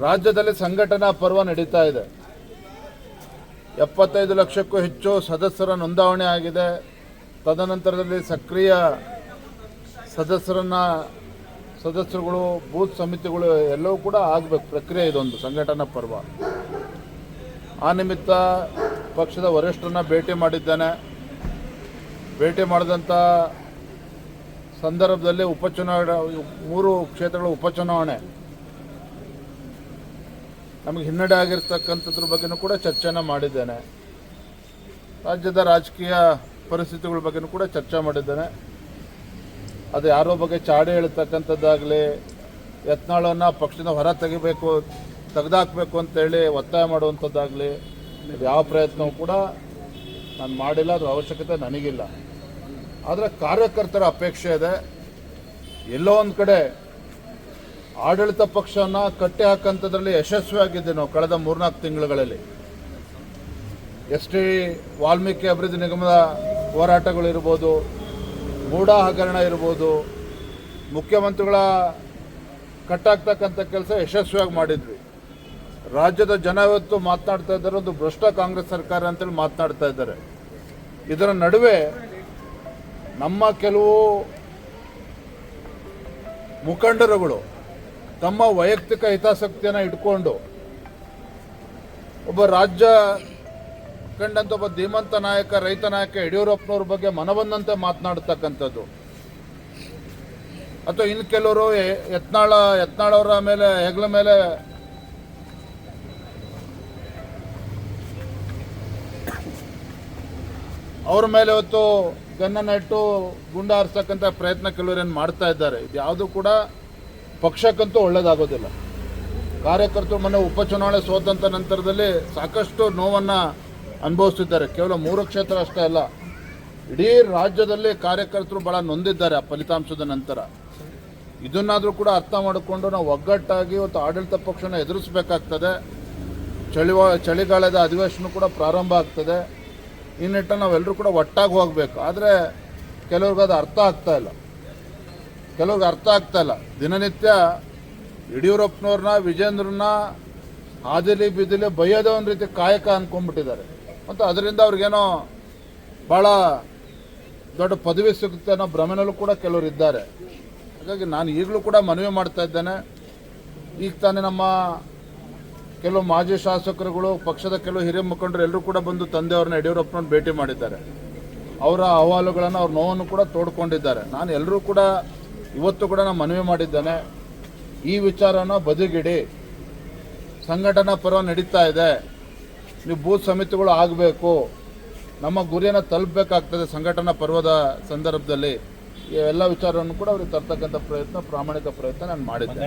ರಾಜ್ಯದಲ್ಲಿ ಸಂಘಟನಾ ಪರ್ವ ನಡೀತಾ ಇದೆ. ಎಪ್ಪತ್ತೈದು ಲಕ್ಷಕ್ಕೂ ಹೆಚ್ಚು ಸದಸ್ಯರ ನೋಂದಾವಣೆ ಆಗಿದೆ. ತದನಂತರದಲ್ಲಿ ಸಕ್ರಿಯ ಸದಸ್ಯರನ್ನ, ಸದಸ್ಯರುಗಳು, ಬೂತ್ ಸಮಿತಿಗಳು ಎಲ್ಲವೂ ಕೂಡ ಆಗಬೇಕು. ಪ್ರಕ್ರಿಯೆ ಇದೊಂದು ಸಂಘಟನಾ ಪರ್ವ. ಆ ನಿಮಿತ್ತ ಪಕ್ಷದ ವರಿಷ್ಠರನ್ನ ಭೇಟಿ ಮಾಡಿದ್ದೇನೆ. ಭೇಟಿ ಮಾಡಿದಂಥ ಸಂದರ್ಭದಲ್ಲಿ ಉಪಚುನಾವಣೆ, ಮೂರು ಕ್ಷೇತ್ರಗಳ ಉಪಚುನಾವಣೆ ನಮಗೆ ಹಿನ್ನಡೆ ಆಗಿರ್ತಕ್ಕಂಥದ್ರ ಬಗ್ಗೆನೂ ಕೂಡ ಚರ್ಚೆನ ಮಾಡಿದ್ದೇನೆ. ರಾಜ್ಯದ ರಾಜಕೀಯ ಪರಿಸ್ಥಿತಿಗಳ ಬಗ್ಗೆನೂ ಕೂಡ ಚರ್ಚೆ ಮಾಡಿದ್ದೇನೆ. ಅದು ಯಾರೋ ಬಗ್ಗೆ ಚಾಡಿ ಹೇಳ್ತಕ್ಕಂಥದ್ದಾಗಲಿ, ಯತ್ನಾಳನ್ನು ಪಕ್ಷದ ಹೊರ ತೆಗಿಬೇಕು, ತೆಗೆದಾಕಬೇಕು ಅಂತೇಳಿ ಒತ್ತಾಯ ಮಾಡುವಂಥದ್ದಾಗಲಿ ಯಾವ ಪ್ರಯತ್ನವೂ ಕೂಡ ನಾನು ಮಾಡಿಲ್ಲ ಅದ್ರ ಅವಶ್ಯಕತೆ ನನಗಿಲ್ಲ. ಆದರೆ ಕಾರ್ಯಕರ್ತರ ಅಪೇಕ್ಷೆ ಇದೆ. ಎಲ್ಲೋ ಒಂದು ಕಡೆ ಆಡಳಿತ ಪಕ್ಷನ ಕಟ್ಟಿ ಹಾಕೋಂಥದ್ರಲ್ಲಿ ಯಶಸ್ವಿಯಾಗಿದ್ದೆ ನಾವು ಕಳೆದ ಮೂರ್ನಾಲ್ಕು ತಿಂಗಳುಗಳಲ್ಲಿ. ಎಸ್ ಟಿ ವಾಲ್ಮೀಕಿ ಅಭಿವೃದ್ಧಿ ನಿಗಮದ ಹೋರಾಟಗಳಿರ್ಬೋದು ಮೂಢ ಹಗರಣ ಇರ್ಬೋದು, ಮುಖ್ಯಮಂತ್ರಿಗಳ ಕಟ್ಟಾಗ್ತಕ್ಕಂಥ ಕೆಲಸ ಯಶಸ್ವಿಯಾಗಿ ಮಾಡಿದ್ವಿ. ರಾಜ್ಯದ ಜನ ಇವತ್ತು ಮಾತನಾಡ್ತಾ ಇದ್ದಾರೆ, ಒಂದು ಭ್ರಷ್ಟ ಕಾಂಗ್ರೆಸ್ ಸರ್ಕಾರ ಅಂತೇಳಿ ಮಾತನಾಡ್ತಾ ಇದ್ದಾರೆ. ಇದರ ನಡುವೆ ನಮ್ಮ ಕೆಲವು ಮುಖಂಡರುಗಳು ತಮ್ಮ ವೈಯಕ್ತಿಕ ಹಿತಾಸಕ್ತಿಯನ್ನು ಇಟ್ಕೊಂಡು ಒಬ್ಬ ರಾಜ್ಯ ಕಂಡಂತ ಒಬ್ಬ ಧೀಮಂತ ನಾಯಕ, ರೈತ ನಾಯಕ ಯಡಿಯೂರಪ್ಪನವ್ರ ಬಗ್ಗೆ ಮನಬಂದಂತೆ ಮಾತನಾಡ್ತಕ್ಕಂಥದ್ದು. ಅಥವಾ ಇನ್ನು ಕೆಲವರು ಯತ್ನಾಳ, ಯತ್ನಾಳವರ ಮೇಲೆ, ಹೆಗ್ಲ ಮೇಲೆ ಅವ್ರ ಮೇಲೆ ಇವತ್ತು ಗನ್ನನ್ನು ಇಟ್ಟು ಗುಂಡ ಹಾರಿಸ್ತಕ್ಕಂಥ ಪ್ರಯತ್ನ ಕೆಲವರೇನು ಮಾಡ್ತಾ ಇದ್ದಾರೆ? ಇದು ಯಾವುದು ಕೂಡ ಪಕ್ಷಕ್ಕಂತೂ ಒಳ್ಳೇದಾಗೋದಿಲ್ಲ. ಕಾರ್ಯಕರ್ತರು ಮೊನ್ನೆ ಉಪಚುನಾವಣೆ ಸೋತಂತ ನಂತರದಲ್ಲಿ ಸಾಕಷ್ಟು ನೋವನ್ನು ಅನುಭವಿಸ್ತಿದ್ದಾರೆ. ಕೇವಲ ಮೂರು ಕ್ಷೇತ್ರ ಅಷ್ಟೇ ಅಲ್ಲ, ಇಡೀ ರಾಜ್ಯದಲ್ಲಿ ಕಾರ್ಯಕರ್ತರು ಭಾಳ ನೊಂದಿದ್ದಾರೆ ಆ ಫಲಿತಾಂಶದ ನಂತರ. ಇದನ್ನಾದರೂ ಕೂಡ ಅರ್ಥ ಮಾಡಿಕೊಂಡು ನಾವು ಒಗ್ಗಟ್ಟಾಗಿ ಇವತ್ತು ಆಡಳಿತ ಪಕ್ಷನ ಎದುರಿಸಬೇಕಾಗ್ತದೆ. ಚಳಿವ, ಚಳಿಗಾಲದ ಅಧಿವೇಶನ ಕೂಡ ಪ್ರಾರಂಭ ಆಗ್ತದೆ. ಈ ನಿಟ್ಟಲ್ಲಿ ನಾವೆಲ್ಲರೂ ಕೂಡ ಒಟ್ಟಾಗಿ ಹೋಗಬೇಕು. ಆದರೆ ಕೆಲವ್ರಿಗೆ ಅದು ಅರ್ಥ ಆಗ್ತಾ ಇಲ್ಲ. ಕೆಲವ್ರಿಗೆ ಅರ್ಥ ಆಗ್ತಾ ದಿನನಿತ್ಯ ಯಡಿಯೂರಪ್ಪನವ್ರನ್ನ, ವಿಜೇಂದ್ರನ್ನ ಹಾದಿಲಿ ಬಿದಿಲಿ ಬೈಯೋದೇ ಒಂದು ರೀತಿ ಕಾಯಕ ಅಂದ್ಕೊಂಡ್ಬಿಟ್ಟಿದ್ದಾರೆ ಮತ್ತು ಅದರಿಂದ ಅವ್ರಿಗೇನೋ ಭಾಳ ದೊಡ್ಡ ಪದವಿ ಸಿಗುತ್ತೆ ಅನ್ನೋ ಭ್ರಮೆನಲ್ಲೂ ಕೂಡ ಕೆಲವರು ಇದ್ದಾರೆ. ಹಾಗಾಗಿ ನಾನು ಈಗಲೂ ಕೂಡ ಮನವಿ ಮಾಡ್ತಾ ಇದ್ದೇನೆ. ಈಗ ತಾನೇ ನಮ್ಮ ಕೆಲವು ಮಾಜಿ ಶಾಸಕರುಗಳು, ಪಕ್ಷದ ಕೆಲವು ಹಿರಿಯ ಮುಖಂಡರು ಎಲ್ಲರೂ ಕೂಡ ಬಂದು ತಂದೆಯವ್ರನ್ನ ಯಡಿಯೂರಪ್ಪನವ್ರನ್ನ ಭೇಟಿ ಮಾಡಿದ್ದಾರೆ. ಅವರ ಅಹವಾಲುಗಳನ್ನು ಅವ್ರ ನೋವನ್ನು ಕೂಡ ತೋಡ್ಕೊಂಡಿದ್ದಾರೆ. ನಾನು ಎಲ್ಲರೂ ಕೂಡ ಇವತ್ತು ಕೂಡ ನಾನು ಮನವಿ ಮಾಡಿದ್ದೇನೆ, ಈ ವಿಚಾರನ ಬದಿಗಿಡಿ. ಸಂಘಟನಾ ಪರ್ವ ನಡೀತಾ ಇದೆ. ನೀವು ಭೂ ಸಮಿತಿಗಳು ಆಗಬೇಕು. ನಮ್ಮ ಗುರಿಯನ್ನು ತಲುಪಬೇಕಾಗ್ತದೆ ಸಂಘಟನಾ ಪರ್ವದ ಸಂದರ್ಭದಲ್ಲಿ. ಎಲ್ಲ ವಿಚಾರವನ್ನು ಕೂಡ ಅವ್ರಿಗೆ ತರ್ತಕ್ಕಂಥ ಪ್ರಯತ್ನ, ಪ್ರಾಮಾಣಿಕ ಪ್ರಯತ್ನ ನಾನು ಮಾಡಿದ್ದೇನೆ.